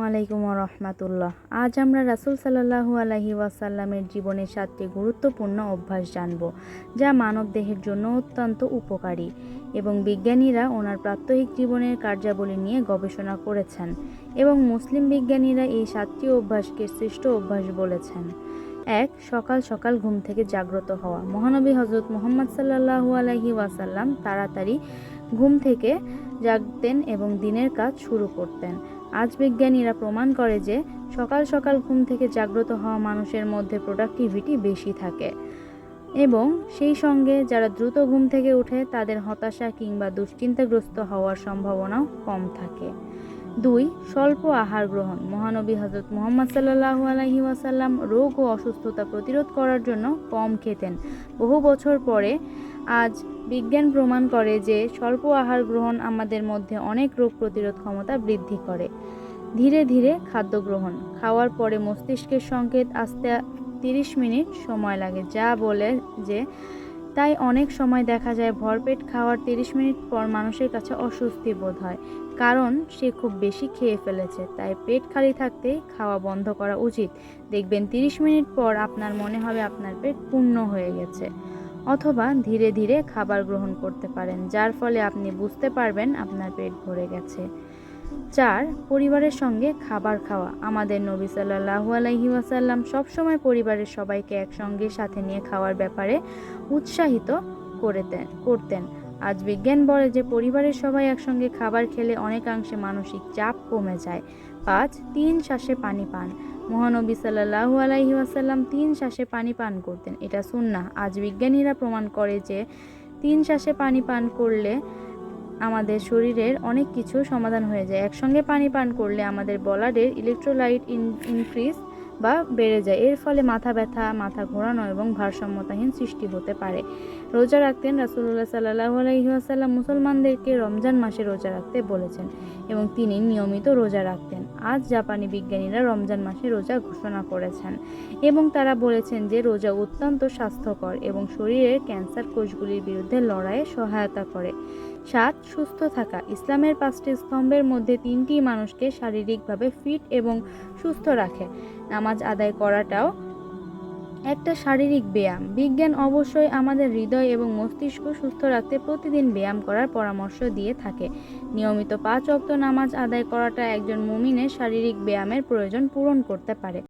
ওয়ালাইকুম রহমাতুল্লাহ আজ আমরা রাসুল সাল্লাহু আলহি ওয়াসাল্লামের জীবনের সাতটি গুরুত্বপূর্ণ অভ্যাস জানব, যা মানব দেহের জন্য অত্যন্ত উপকারী এবং বিজ্ঞানীরা ওনার প্রাত্যহিক জীবনের কার্যাবলী নিয়ে গবেষণা করেছেন এবং মুসলিম বিজ্ঞানীরা এই সাতটি অভ্যাসকে শ্রেষ্ঠ অভ্যাস বলেছেন। এক, সকাল সকাল ঘুম থেকে জাগ্রত হওয়া। মহানবী হজরত মোহাম্মদ সাল্লাহু আলহি ওয়াসাল্লাম তাড়াতাড়ি ঘুম থেকে জাগতেন এবং দিনের কাজ শুরু করতেন। আজ বিজ্ঞানীরা প্রমাণ করে যে সকাল সকাল ঘুম থেকে জাগ্রত হওয়া মানুষের মধ্যে প্রোডাক্টিভিটি বেশি থাকে। এবং সেই সঙ্গে যারা দ্রুত ঘুম থেকে ওঠে তাদের হতাশা কিংবা দুশ্চিন্তাগ্রস্ত হওয়ার সম্ভাবনাও কম থাকে। দুই, স্বল্প আহার গ্রহণ। মহানবী হজরত মোহাম্মদ সাল্লাহু আলহি ওয়াসাল্লাম রোগ ও অসুস্থতা প্রতিরোধ করার জন্য কম খেতেন। বহু বছর পরে আজ বিজ্ঞান প্রমাণ করে যে স্বল্প আহার গ্রহণ আমাদের মধ্যে অনেক রোগ প্রতিরোধ ক্ষমতা বৃদ্ধি করে। ধীরে ধীরে খাদ্য গ্রহণ, খাওয়ার পরে মস্তিষ্কের সংকেত আসতে তিরিশ মিনিট সময় লাগে, যা বলে যে তাই অনেক সময় দেখা যায় ভরপেট খাওয়ার তিরিশ মিনিট পর মানুষের কাছে অস্বস্তি বোধ হয়, কারণ সে খুব বেশি খেয়ে ফেলেছে, তাই পেট খালি থাকতেই খাওয়া বন্ধ করা উচিত। দেখবেন তিরিশ মিনিট পর আপনার মনে হবে আপনার পেট পূর্ণ হয়ে গেছে। অথবা ধীরে ধীরে খাবার গ্রহণ করতে পারেন, যার ফলে আপনি বুঝতে পারবেন আপনার পেট ভরে গেছে। চার, পরিবারের সঙ্গে খাবার খাওয়া। আমাদের নবী সাল্লাহু আলহি ওয়াসাল্লাম সবসময় পরিবারের সবাইকে একসঙ্গে সাথে নিয়ে খাওয়ার ব্যাপারে উৎসাহিত করতেন। আজ বিজ্ঞান বলে যে পরিবারের সবাই একসঙ্গে খাবার খেলে অনেকাংশে মানসিক চাপ কমে যায়। পাঁচ, তিন শ্বাসে পানি পান। মহানবী সাল্লাহু আলাইহি ওয়াসাল্লাম তিন শ্বাসে পানি পান করতেন। এটা সুন্না আজ বিজ্ঞানীরা প্রমাণ করে যে তিন শ্বাসে পানি পান করলে আমাদের শরীরের অনেক কিছু সমাধান হয়ে যায়। একসঙ্গে পানি পান করলে আমাদের বলারের ইলেকট্রোলাইট ইনক্রিজ বা বেড়ে যায়। এর ফলে মাথা ব্যথা, মাথা ঘোরানো এবং ভারসাম্যতাহীন সৃষ্টি হতে পারে। রোজা রাখতেন রাসুল্লাহ সাল্লাহ আলহিহাসাল্লাম মুসলমানদেরকে রমজান মাসে রোজা রাখতে বলেছেন এবং তিনি নিয়মিত রোজা রাখতেন। আজ জাপানি বিজ্ঞানীরা রমজান মাসে রোজা ঘোষণা করেছেন এবং তারা বলেছেন যে রোজা অত্যন্ত স্বাস্থ্যকর এবং শরীরের ক্যান্সার কোষগুলির বিরুদ্ধে লড়াইয়ে সহায়তা করে। সাত, সুস্থ থাকা। ইসলামের পাঁচটি স্তম্ভের মধ্যে তিনটি মানুষকে শারীরিকভাবে ফিট এবং সুস্থ রাখে। নামাজ আদায় করাটাও একটা শারীরিক ব্যায়াম। বিজ্ঞান অবশ্যই আমাদের হৃদয় এবং মস্তিষ্ক সুস্থ রাখতে প্রতিদিন ব্যায়াম করার পরামর্শ দিয়ে থাকে। নিয়মিত পাঁচ অক্ত নামাজ আদায় করাটা একজন মুমিনের শারীরিক ব্যায়ামের প্রয়োজন পূরণ করতে পারে।